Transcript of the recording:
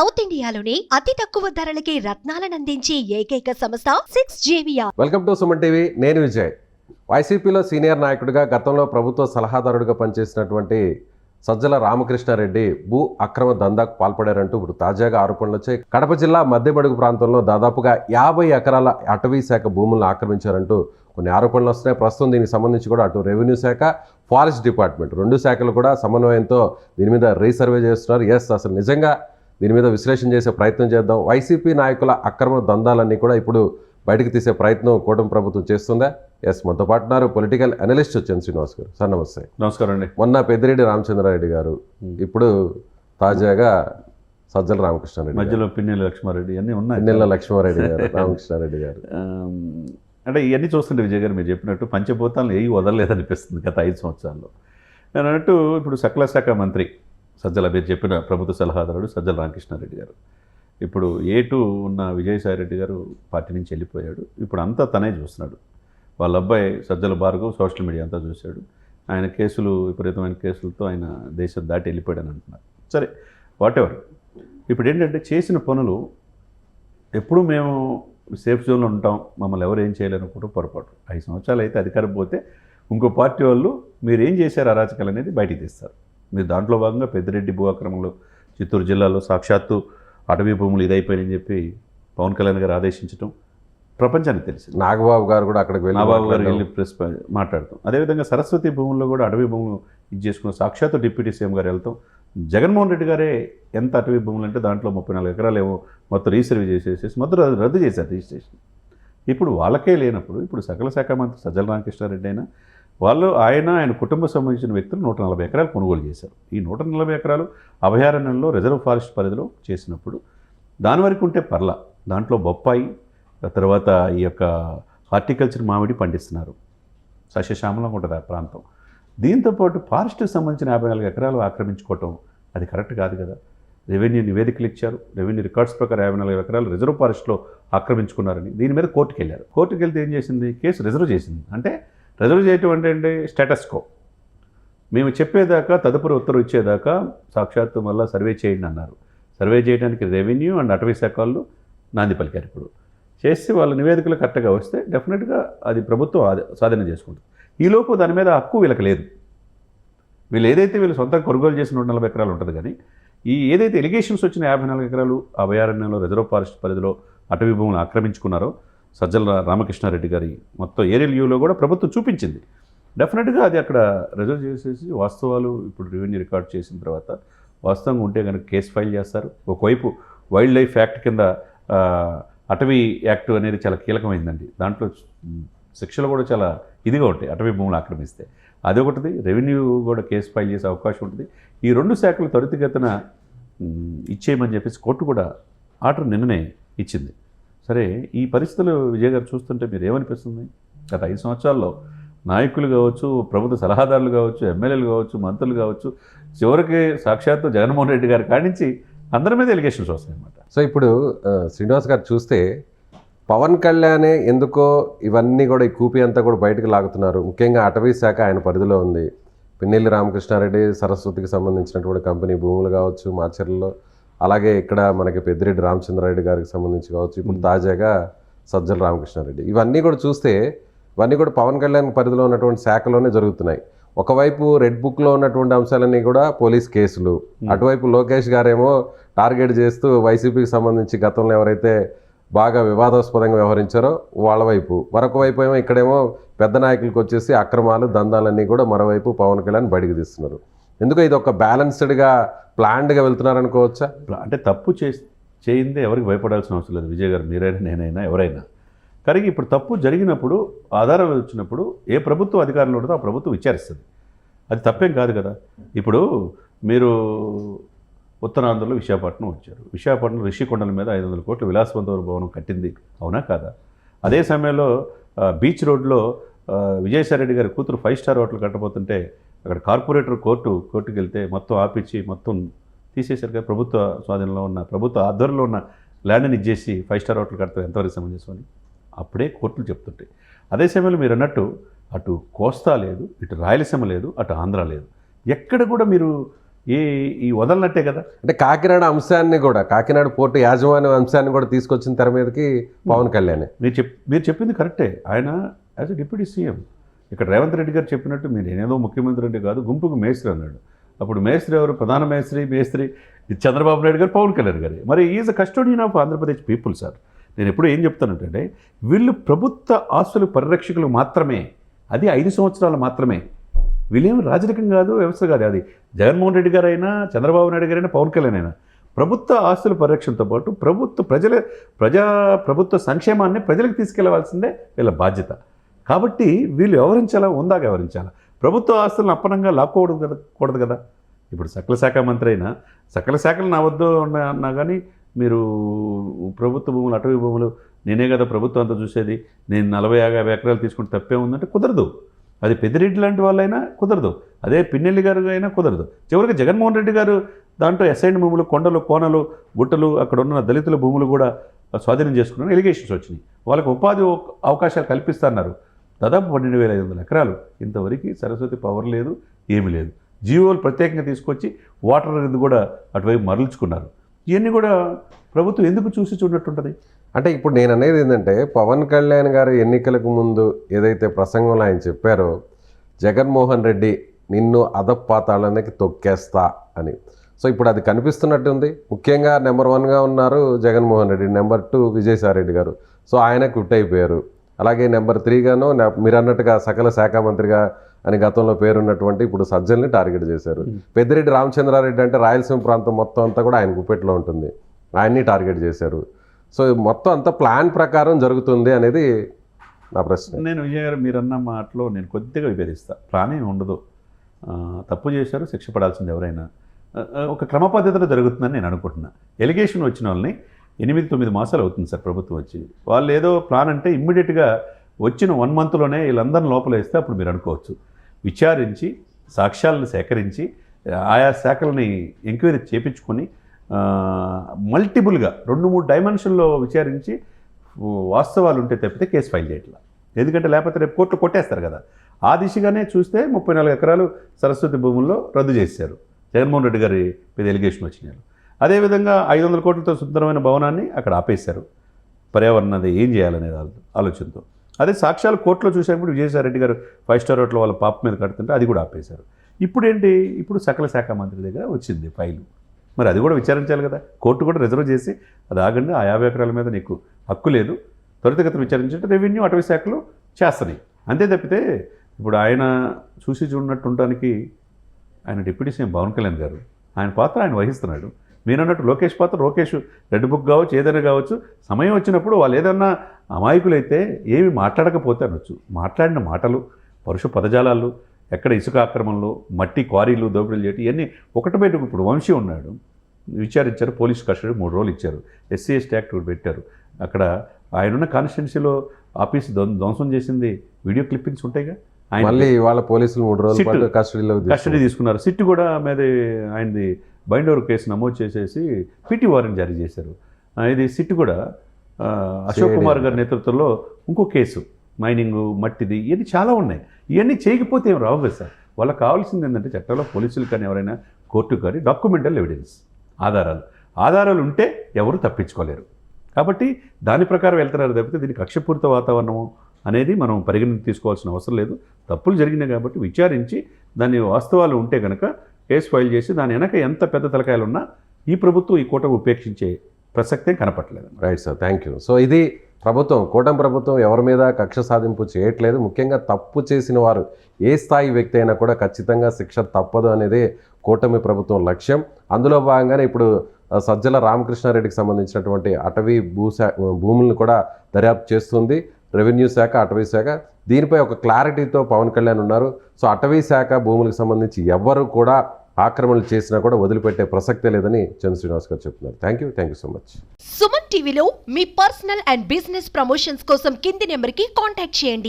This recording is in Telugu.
సౌత్ ఇండియాలోని అతి తక్కువ ధరలకి రత్నాలనందించే ఏకైక సంస్థ సిక్స్ జేవియా వెల్కమ్ టు సుమన్ టీవీ నేను విజయ్. వైసీపీలో సీనియర్ నాయకుడిగా గతంలో ప్రభుత్వ సలహాదారుడిగా పనిచేసినటువంటి సజ్జల రామకృష్ణారెడ్డి భూ అక్రమ దందాకు పాల్పడారంటూ ఇప్పుడు తాజాగా ఆరోపణలు వచ్చాయి. కడప జిల్లా మధ్యమడుగు ప్రాంతంలో దాదాపుగా యాభై ఎకరాల అటవీ శాఖ భూములను ఆక్రమించారంటూ కొన్ని ఆరోపణలు వస్తున్నాయి. ప్రస్తుతం దీనికి సంబంధించి కూడా అటు రెవెన్యూ శాఖ ఫారెస్ట్ డిపార్ట్మెంట్ రెండు శాఖలు కూడా సమన్వయంతో దీని మీద రీసర్వే చేస్తున్నారు. ఎస్ అసలు నిజంగా దీని మీద విశ్లేషణ చేసే ప్రయత్నం చేద్దాం. వైసీపీ నాయకుల అక్రమ దందాలన్నీ కూడా ఇప్పుడు బయటకు తీసే ప్రయత్నం కూటమి ప్రభుత్వం చేస్తుందా? ఎస్ మనతో పాటు ఉన్నారు పొలిటికల్ అనలిస్ట్ చంద్ర శ్రీనివాస్ గారు. సార్ నమస్తే. నమస్కారం అండి. మొన్న పెద్దిరెడ్డి రామచంద్రారెడ్డి గారు ఇప్పుడు తాజాగా సజ్జల రామకృష్ణారెడ్డి. మధ్యలో పిన్నెల లక్ష్మారెడ్డి అన్నీ ఉన్నాయి. పిన్నెల లక్ష్మారెడ్డి గారు రామకృష్ణారెడ్డి గారు. అంటే ఇవన్నీ చూస్తుంటే విజయ్ గారు మీరు చెప్పినట్టు పంచభూతాలను ఏవి వదలలేదనిపిస్తుంది గత ఐదు సంవత్సరాల్లో. నేను అన్నట్టు ఇప్పుడు సకల శాఖ మంత్రి సజ్జల మీరు చెప్పిన ప్రభుత్వ సలహాదారుడు సజ్జల రామకృష్ణారెడ్డి గారు. ఇప్పుడు ఏ టూ ఉన్న విజయసాయి రెడ్డి గారు పార్టీ నుంచి వెళ్ళిపోయాడు. ఇప్పుడు అంతా తనే చూస్తున్నాడు. వాళ్ళ అబ్బాయి సజ్జల భార్గవ్ సోషల్ మీడియా అంతా చూశాడు. ఆయన కేసులు విపరీతమైన కేసులతో ఆయన దేశం దాటి వెళ్ళిపోయాడని అంటున్నారు. సరే వాట్ ఇప్పుడు ఏంటంటే చేసిన పనులు ఎప్పుడు మేము సేఫ్ జోన్లో ఉంటాం మమ్మల్ని ఎవరు ఏం చేయలేనుకుంటూ పొరపాటు. ఐదు సంవత్సరాలు అయితే అధికారం పోతే ఇంకో పార్టీ వాళ్ళు మీరు ఏం చేశారు అరాచకాలు అనేది బయటికి తీస్తారు. మీరు దాంట్లో భాగంగా పెద్దిరెడ్డి భూ ఆక్రమణలు చిత్తూరు జిల్లాలో సాక్షాత్తు అటవీ భూములు ఇదైపోయాయని చెప్పి పవన్ కళ్యాణ్ గారు ఆదేశించడం ప్రపంచానికి తెలిసింది. నాగబాబు గారు కూడా అక్కడికి వెళ్ళి నాబాబు గారు. వెళ్ళి ప్రెస్ మాట్లాడతాం అదేవిధంగా సరస్వతి భూముల్లో కూడా అటవీ భూములు ఇది చేసుకున్న సాక్షాత్తు డిప్యూటీ సీఎం గారు వెళ్తాం జగన్మోహన్ రెడ్డి గారే ఎంత అటవీ భూములు అంటే దాంట్లో ముప్పై నాలుగు ఎకరాలు ఏమో మొత్తం రీసర్వ్ చేసేసేసి మొత్తం రద్దు చేశారు రిజిస్ట్రేషన్. ఇప్పుడు వాళ్ళకే లేనప్పుడు ఇప్పుడు సకల శాఖ మంత్రి సజ్జల రామకృష్ణారెడ్డి అయినా వాళ్ళు ఆయన ఆయన కుటుంబ సంబంధించిన వ్యక్తులు నూట నలభై ఎకరాలు కొనుగోలు చేశారు. ఈ నూట నలభై ఎకరాలు అభయారణ్యంలో రిజర్వ్ ఫారెస్ట్ పరిధిలో చేసినప్పుడు దాని వరకు ఉంటే పర్ల. దాంట్లో బొప్పాయి తర్వాత ఈ యొక్క హార్టికల్చర్ మామిడి పండిస్తున్నారు. సస్యశ్యామలంగా ఉంటుంది ఆ ప్రాంతం. దీంతోపాటు ఫారెస్ట్కి సంబంధించిన యాభై నాలుగు ఎకరాలు ఆక్రమించుకోవటం అది కరెక్ట్ కాదు కదా. రెవెన్యూ నివేదికలు ఇచ్చారు. రెవెన్యూ రికార్డ్స్ ప్రకారం యాభై నాలుగు ఎకరాలు రిజర్వ్ ఫారెస్ట్లో ఆక్రమించుకున్నారని దీని మీద కోర్టుకు వెళ్ళారు కోర్టుకు వెళ్తే ఏం చేసింది? కేసు రిజర్వ్ చేసింది. అంటే రిజర్వ్ చేయటం అంటే ఏంటి స్టేటస్ కో మేము చెప్పేదాకా తదుపరి ఉత్తర్వు ఇచ్చేదాకా సాక్షాత్తు మళ్ళీ సర్వే చేయండి అన్నారు. సర్వే చేయడానికి రెవెన్యూ అండ్ అటవీ శాఖలు నాంది పలికారు ఇప్పుడు. చేసి వాళ్ళ నివేదికలు కరెక్ట్గా వస్తే డెఫినెట్గా అది ప్రభుత్వం సాధన స్వాధీనం చేసుకుంటుంది ఈలోపు దాని మీద హక్కు వీళ్ళకి లేదు. వీళ్ళు ఏదైతే వీళ్ళు సొంతంగా కొనుగోలు చేసిన నూట నలభై ఎకరాలు ఉంటుంది కానీ ఈ ఏదైతే ఎలిగేషన్స్ వచ్చిన యాభై నాలుగు ఎకరాలు అభయారణ్యంలో రిజర్వ్ ఫారెస్ట్ పరిధిలో అటవీ భూములు ఆక్రమించుకున్నారో సజ్జల రామకృష్ణారెడ్డి గారి మొత్తం ఏరియల్ వ్యూలో కూడా ప్రభుత్వం చూపించింది. డెఫినెట్గా అది అక్కడ రిజర్వ్ చేసేసి వాస్తవాలు ఇప్పుడు రెవెన్యూ రికార్డ్ చేసిన తర్వాత వాస్తవంగా ఉంటే కనుక కేసు ఫైల్ చేస్తారు. ఒకవైపు వైల్డ్ లైఫ్ యాక్ట్ కింద అటవీ యాక్ట్ అనేది చాలా కీలకమైందండి. దాంట్లో శిక్షలు కూడా చాలా ఇదిగా ఉంటాయి అటవీ భూములు ఆక్రమిస్తే. అదొకటిది రెవెన్యూ కూడా కేసు ఫైల్ చేసే అవకాశం ఉంటుంది. ఈ రెండు శాఖలు త్వరితగతిన ఇచ్చేయమని చెప్పేసి కోర్టు కూడా ఆర్డర్ నిన్ననే ఇచ్చింది. సరే ఈ పరిస్థితులు విజయ్ గారు చూస్తుంటే మీరు ఏమనిపిస్తుంది గత ఐదు సంవత్సరాల్లో నాయకులు కావచ్చు ప్రభుత్వ సలహాదారులు కావచ్చు ఎమ్మెల్యేలు కావచ్చు మంత్రులు కావచ్చు చివరికి సాక్షాత్తు జగన్మోహన్ రెడ్డి గారు కానించి అందరి మీద ఎలిగేషన్స్ వస్తాయన్నమాట. సో ఇప్పుడు శ్రీనివాస్ గారు చూస్తే పవన్ కళ్యాణే ఎందుకో ఇవన్నీ కూడా ఈ కూపి అంతా కూడా బయటకు లాగుతున్నారు. ముఖ్యంగా అటవీ శాఖ ఆయన పరిధిలో ఉంది. పిన్నెల్లి రామకృష్ణారెడ్డి సరస్వతికి సంబంధించినటువంటి కంపెనీ భూములు కావచ్చు మాచర్లలో అలాగే ఇక్కడ మనకి పెద్దిరెడ్డి రామచంద్రారెడ్డి గారికి సంబంధించి కావచ్చు ఇప్పుడు తాజాగా సజ్జల రామకృష్ణారెడ్డి. ఇవన్నీ కూడా చూస్తే ఇవన్నీ కూడా పవన్ కళ్యాణ్ పరిధిలో ఉన్నటువంటి శాఖలోనే జరుగుతున్నాయి. ఒకవైపు రెడ్ బుక్లో ఉన్నటువంటి అంశాలన్నీ కూడా పోలీస్ కేసులు. అటువైపు లోకేష్ గారేమో టార్గెట్ చేస్తూ వైసీపీకి సంబంధించి గతంలో ఎవరైతే బాగా వివాదాస్పదంగా వ్యవహరించారో వాళ్ళ వైపు. మరొక వైపు ఏమో ఇక్కడేమో పెద్ద నాయకులకు వచ్చేసి అక్రమాలు దందాలన్నీ కూడా మరోవైపు పవన్ కళ్యాణ్ బయటకు తీస్తున్నారు. ఎందుకో ఇది ఒక బ్యాలెన్స్డ్గా ప్లాన్డ్గా వెళ్తున్నారనుకోవచ్చా? అంటే తప్పు చే చేయిందే ఎవరికి భయపడాల్సిన అవసరం లేదు. విజయ్ గారు మీరైనా నేనైనా ఎవరైనా. కానీ ఇప్పుడు తప్పు జరిగినప్పుడు ఆధారాలు వచ్చినప్పుడు ఏ ప్రభుత్వం అధికారంలో ఉంటుందో ఆ ప్రభుత్వం విచారిస్తుంది. అది తప్పేం కాదు కదా. ఇప్పుడు మీరు ఉత్తరాంధ్రలో విశాఖపట్నం వచ్చారు. విశాఖపట్నం రిషికొండల మీద ఐదు వందల కోట్లు విలాసవంతవర భవనం కట్టింది. అవునా కాదా? అదే సమయంలో బీచ్ రోడ్లో ఆ, విజయసాయి రెడ్డి గారి కూతురు ఫైవ్ స్టార్ హోటల్ కట్టబోతుంటే అక్కడ కార్పొరేటర్ కోర్టు కోర్టుకు వెళ్తే మొత్తం ఆపించి మొత్తం తీసేశారు కదా ప్రభుత్వ స్వాధీనంలో ఉన్న ప్రభుత్వ ఆధ్వర్యంలో ఉన్న ల్యాండ్ని ఇచ్చేసి ఫైవ్ స్టార్ హోటల్ కడతారు ఎంతవరకు సమంజసం అని. అప్పుడే కోర్టులు చెప్తుంటాయి. అదే సమయంలో మీరు అన్నట్టు అటు కోస్తా లేదు ఇటు రాయలసీమ లేదు అటు ఆంధ్ర లేదు. ఎక్కడ కూడా మీరు ఏ ఈ వదలనట్టే కదా. అంటే కాకినాడ అంశాన్ని కూడా కాకినాడ పోర్టు యాజమాన్య అంశాన్ని కూడా తీసుకొచ్చిన తెర మీదకి పవన్ కళ్యాణ్. మీరు చెప్ మీరు చెప్పింది కరెక్టే. ఆయన యాజ్ ఎ డిప్యూటీ సీఎం. ఇక్కడ రేవంత్ రెడ్డి గారు చెప్పినట్టు మీరు నేనేదో ముఖ్యమంత్రి అంటే కాదు గుంపుకు మేస్త్రి అన్నాడు. అప్పుడు మేస్త్రి ఎవరు? ప్రధాన మేస్త్రి మేస్త్రి చంద్రబాబు నాయుడు గారు పవన్ కళ్యాణ్ గారు. మరి is a custodian of Andhra Pradesh people sir నేను ఎప్పుడు ఏం చెప్తానంటే వీళ్ళు ప్రభుత్వ ఆస్తులు పరిరక్షకులు మాత్రమే. అది ఐదు సంవత్సరాలు మాత్రమే. వీళ్ళేం రాజరికం కాదు వ్యవస్థ కాదు. అది జగన్మోహన్ రెడ్డి గారైనా చంద్రబాబు నాయుడు గారైనా పవన్ కళ్యాణ్ అయినా. ప్రభుత్వ ఆస్తుల పరిరక్షణతో పాటు ప్రభుత్వ ప్రజల ప్రజా ప్రభుత్వ సంక్షేమాన్ని ప్రజలకు తీసుకెళ్ళవలసిందే వీళ్ళ బాధ్యత. కాబట్టి వీళ్ళు వ్యవహరించాలా ఉందాక వ్యవహరించాలా? ప్రభుత్వ ఆస్తులను అప్పనంగా లాక్కోకూడదు కదా కూడదు కదా. ఇప్పుడు సకల శాఖ మంత్రి అయినా సకల శాఖలు నా వద్ద ఉన్న అన్నా కానీ మీరు ప్రభుత్వ భూములు అటవీ భూములు నేనే కదా ప్రభుత్వం అంతా చూసేది. నేను నలభై యాభై ఎకరాలు తీసుకుంటే తప్పే ఉందంటే కుదరదు. అది పెద్దిరెడ్డి లాంటి వాళ్ళైనా కుదరదు. అదే పిన్నెల్లి గారు అయినా కుదరదు. చివరికి జగన్మోహన్ రెడ్డి గారు దాంట్లో ఎస్ఐన్ భూములు కొండలు కోనలు గుట్టలు అక్కడ ఉన్న దళితుల భూములు కూడా స్వాధీనం చేసుకున్నాను ఎలిగేషన్స్ వచ్చినాయి. వాళ్ళకి ఉపాధి అవకాశాలు కల్పిస్తున్నారు. దాదాపు పన్నెండు వేల ఐదు వందల ఎకరాలు. ఇంతవరకు సరస్వతి పవర్ లేదు ఏమీ లేదు. జీవోలు ప్రత్యేకంగా తీసుకొచ్చి వాటర్ అనేది కూడా అటువైపు మరల్చుకున్నారు. ఇవన్నీ కూడా ప్రభుత్వం ఎందుకు చూసి చూడనట్టుంటుంది? అంటే ఇప్పుడు నేను అనేది ఏంటంటే పవన్ కళ్యాణ్ గారు ఎన్నికలకు ముందు ఏదైతే ప్రసంగంలో ఆయన చెప్పారో జగన్మోహన్ రెడ్డి నిన్ను అదపాతాళానికి తొక్కేస్తా అని. సో ఇప్పుడు అది కనిపిస్తున్నట్టుంది. ముఖ్యంగా నెంబర్ వన్గా ఉన్నారు Jaganmohan Reddy number two Vijayasai Reddy garu. So ఆయన క్విట్ అయిపోయారు అలాగే నెంబర్ త్రీగాను మీరు అన్నట్టుగా సకల శాఖ మంత్రిగా అని గతంలో పేరున్నటువంటి ఇప్పుడు సజ్జల్ని టార్గెట్ చేశారు. పెద్దిరెడ్డి రామచంద్రారెడ్డి అంటే రాయలసీమ ప్రాంతం మొత్తం అంతా కూడా ఆయన గుప్పెట్లో ఉంటుంది. ఆయన్ని టార్గెట్ చేశారు. సో మొత్తం అంతా ప్లాన్ ప్రకారం జరుగుతుంది అనేది నా ప్రశ్న. నేను విజయ్ గారు మీరన్న మాటలో నేను కొద్దిగా విభేదిస్తా. ప్రాణం ఉండదు. ఆ, తప్పు చేశారు శిక్ష పడాల్సింది ఎవరైనా. ఒక క్రమ పద్ధతిలో జరుగుతుందని నేను అనుకుంటున్నా. ఎలిగేషన్ వచ్చిన వాళ్ళని ఎనిమిది తొమ్మిది మాసాలు అవుతుంది సార్ ప్రభుత్వం వచ్చి. వాళ్ళు ఏదో ప్లాన్ అంటే ఇమ్మీడియట్గా వచ్చిన వన్ మంత్లోనే వీళ్ళందరిని లోపలేస్తే అప్పుడు మీరు అనుకోవచ్చు. విచారించి సాక్ష్యాలను సేకరించి ఆయా శాఖలని ఎంక్వైరీ చేపించుకొని మల్టిపుల్గా రెండు మూడు డైమెన్షన్లో విచారించి వాస్తవాలు ఉంటే తప్పితే కేసు ఫైల్ చేయట్లా. ఎందుకంటే లేకపోతే రేపు కోర్టులో కొట్టేస్తారు కదా. ఆ దిశగానే చూస్తే ముప్పై నాలుగు ఎకరాలు సరస్వతి భూముల్లో రద్దు చేశారు. జగన్మోహన్ రెడ్డి గారి మీద ఎలిగేషన్ వచ్చినారు. అదేవిధంగా ఐదు వందల కోట్లతో సుందరమైన భవనాన్ని అక్కడ ఆపేశారు. పర్యావరణాన్ని ఏం చేయాలనే ఆలోచనతో. అదే సాక్ష్యాలు కోర్టులో చూసేప్పుడు విజయసాయిరెడ్డి గారు ఫైవ్ స్టార్ హోటల్ వాళ్ళ పాప మీద కడుతుంటే అది కూడా ఆపేశారు. ఇప్పుడు ఏంటి ఇప్పుడు సకల శాఖ మంత్రి దగ్గర వచ్చింది ఫైలు. మరి అది కూడా విచారించాలి కదా? కోర్టు కూడా రిజర్వ్ చేసి అది ఆగండి ఆ యాభై ఎకరాల మీద నీకు హక్కు లేదు. త్వరితగతిన విచారించంటే రెవెన్యూ అటవీ శాఖలు చేస్తున్నాయి అంతే తప్పితే ఇప్పుడు ఆయన చూసి చూడనట్టు ఉండటానికి ఆయన డిప్యూటీ సీఎం పవన్ కళ్యాణ్ గారు ఆయన పాత్ర ఆయన వహిస్తున్నాడు. మీరన్నట్టు లోకేష్ పాత్ర లోకేష్ రెడ్ బుక్ కావచ్చు ఏదైనా కావచ్చు సమయం వచ్చినప్పుడు వాళ్ళు ఏదన్నా అమాయకులైతే ఏమి మాట్లాడకపోతే అనొచ్చు. మాట్లాడిన మాటలు పరుష పదజాలాలు ఎక్కడ ఇసుక ఆక్రమణలు మట్టి క్వారీలు దోపిడీలు చేయటం ఇవన్నీ ఒకటి బయట ఇప్పుడు వంశీ ఉన్నాడు విచారించారు పోలీస్ కస్టడీ మూడు రోజులు ఇచ్చారు. ఎస్సీ ఎస్టీ యాక్ట్ పెట్టారు. అక్కడ ఆయనున్న కాన్స్టిట్యున్సీలో ఆఫీస్ ధ్వం- ధ్వంసం చేసింది వీడియో క్లిప్పింగ్స్ ఉంటాయిగా? ఆయన మళ్ళీ వాళ్ళ పోలీసులు మూడు రోజుల కస్టడీలో కస్టడీ తీసుకున్నారు. సిట్ కూడా మీద ఆయనది బైండ్ ఓవర్ కేసు నమోదు చేసేసి పిటి వారెంట్ జారీ చేశారు. ఇది సిట్ కూడా అశోక్. కుమార్ గారి నేతృత్వంలో ఇంకో కేసు మైనింగ్ మట్టిది ఇవన్నీ చాలా ఉన్నాయి. ఇవన్నీ చేయకపోతే ఏం రావు కదా సార్. వాళ్ళకి కావాల్సింది ఏంటంటే చట్టంలో పోలీసులు కానీ ఎవరైనా కోర్టు కానీ డాక్యుమెంటల్ ఎవిడెన్స్ ఆధారాలు. ఆధారాలు ఉంటే ఎవరు తప్పించుకోలేరు. కాబట్టి దాని ప్రకారం వెళ్తున్నారు తప్పితే దీనికి కక్షపూరిత వాతావరణము అనేది మనం పరిగణన తీసుకోవాల్సిన అవసరం లేదు. తప్పులు జరిగినాయి కాబట్టి విచారించి దాని వాస్తవాలు ఉంటే కనుక కేసు ఫైల్ చేసి దాని వెనక ఎంత పెద్ద తలకాయలు ఉన్నా ఈ ప్రభుత్వం ఈ కూటమి ఉపేక్షించే ప్రసక్తే కనపట్లేదు right sir thank you so ఇది ప్రభుత్వం కూటమి ప్రభుత్వం ఎవరి మీద కక్ష సాధింపు చేయట్లేదు. ముఖ్యంగా తప్పు చేసిన వారు ఏ స్థాయి వ్యక్తి అయినా కూడా ఖచ్చితంగా శిక్ష తప్పదు అనేది కూటమి ప్రభుత్వం లక్ష్యం. అందులో భాగంగానే ఇప్పుడు సజ్జల రామకృష్ణారెడ్డికి సంబంధించినటువంటి అటవీ భూశా భూములను కూడా దర్యాప్తు చేస్తుంది. రెవెన్యూ శాఖ అటవీ శాఖ. దీనిపై ఒక క్లారిటీతో పవన్ కళ్యాణ్ ఉన్నారు. సో అటవీ శాఖ భూములకు సంబంధించి ఎవ్వరు కూడా ఆక్రమణలు చేసినా కూడా వదిలిపెట్టే ప్రసక్తే లేదని చంద్ర శ్రీనివాస్ గారు చెప్తున్నారు. Thank you thank you so much Suman టీవీలో మీ పర్సనల్ అండ్ బిజినెస్ ప్రమోషన్స్ కోసం కింది నెంబర్కి కాంటాక్ట్ చేయండి.